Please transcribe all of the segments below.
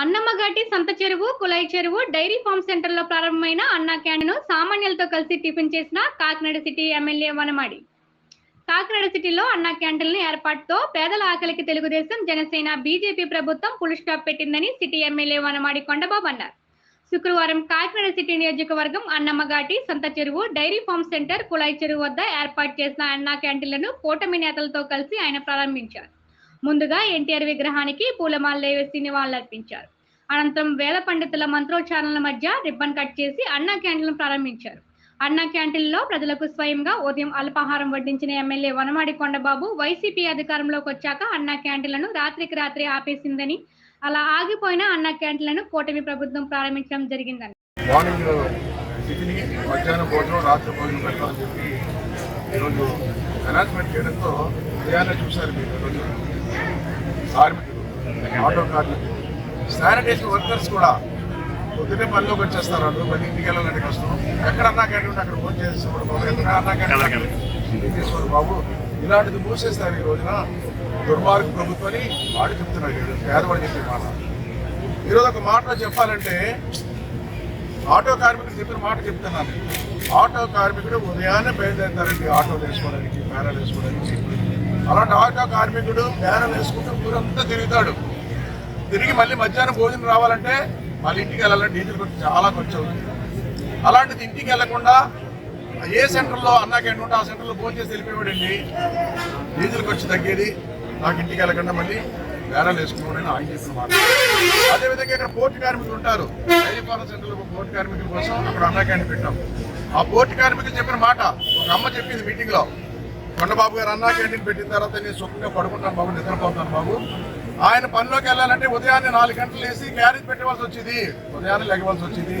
అన్నమ్మఘాటి సంత చెరువు కులాయి చెరువు డైరీ ఫార్మ్ సెంటర్లో ప్రారంభమైన అన్నా క్యాంటీన్ సామాన్యులతో కలిసి టిఫిన్ చేసిన కాకినాడ సిటీ ఎమ్మెల్యే వనమాడి. కాకినాడ సిటీలో అన్నా క్యాంటీన్ల ఏర్పాటుతో పేదల ఆకలికి తెలుగుదేశం జనసేన బీజేపీ ప్రభుత్వం పులి స్టాప్ పెట్టిందని సిటీ ఎమ్మెల్యే వనమాడి కొండబాబు అన్నారు. శుక్రవారం కాకినాడ సిటీ నియోజకవర్గం అన్నమ్మఘాటి సంత చెరువు డైరీ ఫార్మ్ సెంటర్ కులాయి చెరువు వద్ద ఏర్పాటు చేసిన అన్నా క్యాంటీన్లను కూటమి నేతలతో కలిసి ఆయన ప్రారంభించారు. ముందుగా ఎన్టీఆర్ విగ్రహానికి పూలమాల వేసి నివాళులర్పించారు అనంతరం వేద పండితుల మంత్రోచ్చారణల మధ్య రిబ్బన్ కట్ చేసి అన్నా క్యాంటీన్లను ప్రారంభించారు. అన్నా క్యాంటీన్లో ప్రజలకు స్వయంగా ఉదయం అల్పాహారం వడ్డించిన ఎమ్మెల్యే వనమాడి కొండబాబు వైసీపీ అధికారంలోకి వచ్చాక అన్నా క్యాంటీన్లను రాత్రికి రాత్రి ఆపేసిందని అలా ఆగిపోయిన అన్నా క్యాంటీన్లను కూటమి ప్రభుత్వం ప్రారంభించడం జరిగిందని. ఈరోజు అనౌన్స్మెంట్ చేయడంతో చూశారు మీరు కార్మికులు ఆటో కార్మికులు శానిటేషన్ వర్కర్స్ కూడా పొద్దున్నే పనిలోకి వచ్చేస్తారు. వాళ్ళు పది ఇంటికి వెళ్ళాలంటే కష్టం ఎక్కడన్నా క్యాంటీన్ ఉంటే అక్కడ భోజనం చేసేవాడు బాబు ఎక్కడ అన్నా క్యాంటీన్ చేసేవాడు బాబు. ఇలాంటిది మూసేస్తారు ఈ రోజున దుర్మార్గ ప్రభుత్వని వాడు చెప్తున్నాడు. పేదవాడు చెప్పే మాట. ఈరోజు ఒక మాట చెప్పాలంటే ఆటో కార్మికుడు చెప్పిన మాట చెప్తున్నాను. ఆటో కార్మికుడు ఉదయాన్నే బయలుదేరుతారండి ఆటో వేసుకోవడానికి బ్యానర్ వేసుకోవడానికి అలాంటి ఆటో కార్మికుడు బ్యానర్ వేసుకుంటూ ఊరంతా తిరుగుతాడు. తిరిగి మళ్ళీ మధ్యాహ్నం భోజనం రావాలంటే మళ్ళీ ఇంటికి వెళ్ళాలంటే డీజిల్ ఖర్చు చాలా ఖర్చు అవుతుంది. అలాంటిది ఇంటికి వెళ్ళకుండా ఏ సెంటర్లో అన్నా క్యాంటీన్ ఉంటే ఆ సెంటర్లో భోజనం చేసి వెళ్ళిపోయాడండి డీజిల్ ఖర్చు తగ్గేది. నాకు ఇంటికి వెళ్ళకుండా మళ్ళీ బేరాలు వేసుకోమని ఆయన చెప్పిన మాట. అదేవిధంగా ఇక్కడ పోర్టు కార్మికులు ఉంటారు. డైరీ సెంటర్లో పోర్టు కార్మికుల కోసం అక్కడ అన్నా క్యాంటీన్ పెట్టాం. ఆ పోర్టు కార్మికులు చెప్పిన మాట ఒక అమ్మ చెప్పింది మీటింగ్లో. కొండబాబు గారు అన్నా క్యాంటీన్ పెట్టిన తర్వాత నేను సుఖంగా పడుకుంటాను బాబు నిద్రపోతాను బాబు. ఆయన పనిలోకి వెళ్ళాలంటే ఉదయాన్నే నాలుగు గంటలు వేసి క్యారేజ్ పెట్టవలసి వచ్చింది. ఉదయాన్నే లెగవలసి వచ్చింది.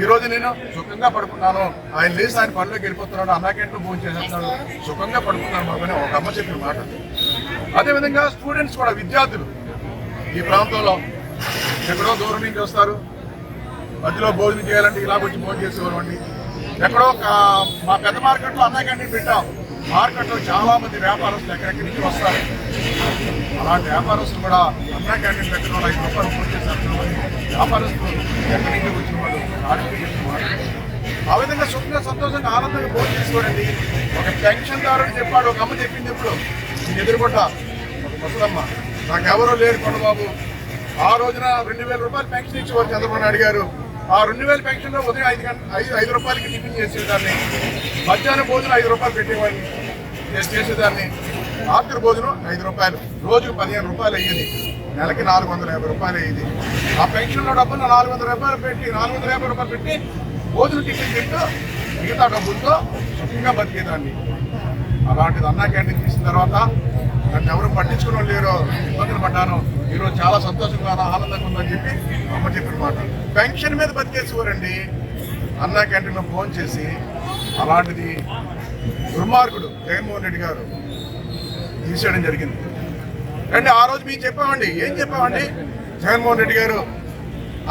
ఈ రోజు నేను సుఖంగా పడుకున్నాను. ఆయన లేచి ఆయన పనిలోకి వెళ్ళిపోతున్నాడు. అన్నా క్యాంటీన్ భోజనం చేసేస్తున్నాడు సుఖంగా పడుకున్నాను బాబు అని ఒక అమ్మ చెప్పిన మాట. అదేవిధంగా స్టూడెంట్స్ కూడా విద్యార్థులు ఈ ప్రాంతంలో ఎక్కడో దూరం నుంచి వస్తారు. మధ్యలో భోజనం చేయాలంటే ఇలా వచ్చి భోజనం చేసేవాళ్ళండి ఎక్కడో మా పెద్ద మార్కెట్లో అన్నా క్యాంటీన్ పెట్టాం. మార్కెట్లో చాలా మంది వ్యాపారస్తులు ఎక్కడెక్కడి నుంచి వస్తారు? అలాంటి వ్యాపారస్తులు కూడా అన్నా క్యాంటీన్ పెట్టిన వాళ్ళు ఐదు రూపాయలు పూర్తి చేశారు. వ్యాపారస్తులు ఎక్కడి నుంచి వచ్చిన వాళ్ళు ఆ విధంగా సుఖంగా సంతోషంగా ఆనందంగా భోజనం చేసుకోండి. ఒక పెన్షన్ దారుడు చెప్పాడు ఒక అమ్మ చెప్పింది ఎప్పుడు? ఎదురుకొట్ట ఒక ముసలమ్మ నాకెవరో లేరు కొండబాబు. ఆ రోజున రెండు వేల రూపాయలు పెన్షన్ ఇచ్చేవారు చంద్రబాబు నాయుడు గారు ఆ రెండు వేల పెన్షన్లో ఉదయం ఐదు గంట ఐదు ఐదు రూపాయలకి టిఫిన్ చేసేదాన్ని. మధ్యాహ్నం భోజనం ఐదు రూపాయలు పెట్టేవాడిని. చేసేదాన్ని. రాత్రి భోజనం ఐదు రూపాయలు. రోజుకు పదిహేను రూపాయలు అయ్యేది. నెలకి నాలుగు వందల యాభై రూపాయలు అయ్యేది. ఆ పెన్షన్లో డబ్బులు నాలుగు వందల రూపాయలు పెట్టి నాలుగు వందల యాభై రూపాయలు పెట్టి భోజనం టిఫిన్ తింటూ మిగతా డబ్బులతో సుఖంగా బతికేదాన్ని. అలాంటిది అన్నా క్యాంటీన్ తీసిన తర్వాత నన్ను ఎవరు పట్టించుకున్న లేరు ఇబ్బందులు పడ్డాను ఈరోజు చాలా సంతోషంగా ఆనందంగా ఉందని చెప్పి అమ్మ చెప్పిన మాట. పెన్షన్ మీద బతికేసేవారండి అన్నా క్యాంటీన్లో ఫోన్ చేసి అలాంటిది దుర్మార్గుడు జగన్మోహన్ రెడ్డి గారు తీసేయడం జరిగింది. రండి ఆ రోజు మేము చెప్పామండి. ఏం చెప్పామండి? జగన్మోహన్ రెడ్డి గారు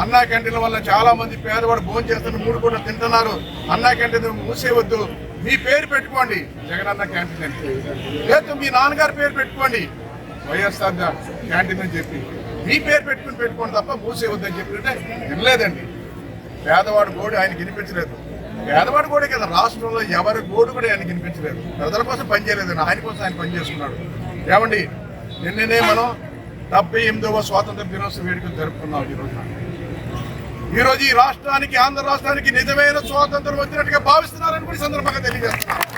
అన్నా క్యాంటీన్ల వల్ల చాలా మంది పేదవాడు భోజనం చేస్తున్న మూడు కూడా తింటున్నారు. అన్నా క్యాంటీన్ మూసేయవద్దు. మీ పేరు పెట్టుకోండి. జగన్ అన్న క్యాంటీన్ అంటే. లేదు మీ నాన్నగారు పేరు పెట్టుకోండి. వైఎస్ఆర్ క్యాంటీన్ అని చెప్పి. మీ పేరు పెట్టుకుని పెట్టుకోండి తప్ప మూసేయవద్దు చెప్పినట్టే వినలేదండి. పేదవాడు గోడు ఆయనకి వినిపించలేదు. పేదవాడు కూడా కదా రాష్ట్రంలో ఎవరి గోడు కూడా ఆయనకి వినిపించలేదు. ప్రజల కోసం పనిచేయలేదండి ఆయన కోసం ఆయన పనిచేస్తున్నాడు ఏమండి నిన్ననే మనం డెబ్బై ఎనిమిదవ స్వాతంత్ర దినోత్సవ వేడుకలు జరుపుకున్నాం ఈ ఈరోజు ఈ ఈ రాష్ట్రానికి ఆంధ్ర రాష్ట్రానికి నిజమైన స్వాతంత్రం వచ్చినట్టుగా భావిస్తున్నారని కూడా సందర్భంగా తెలియజేస్తున్నారు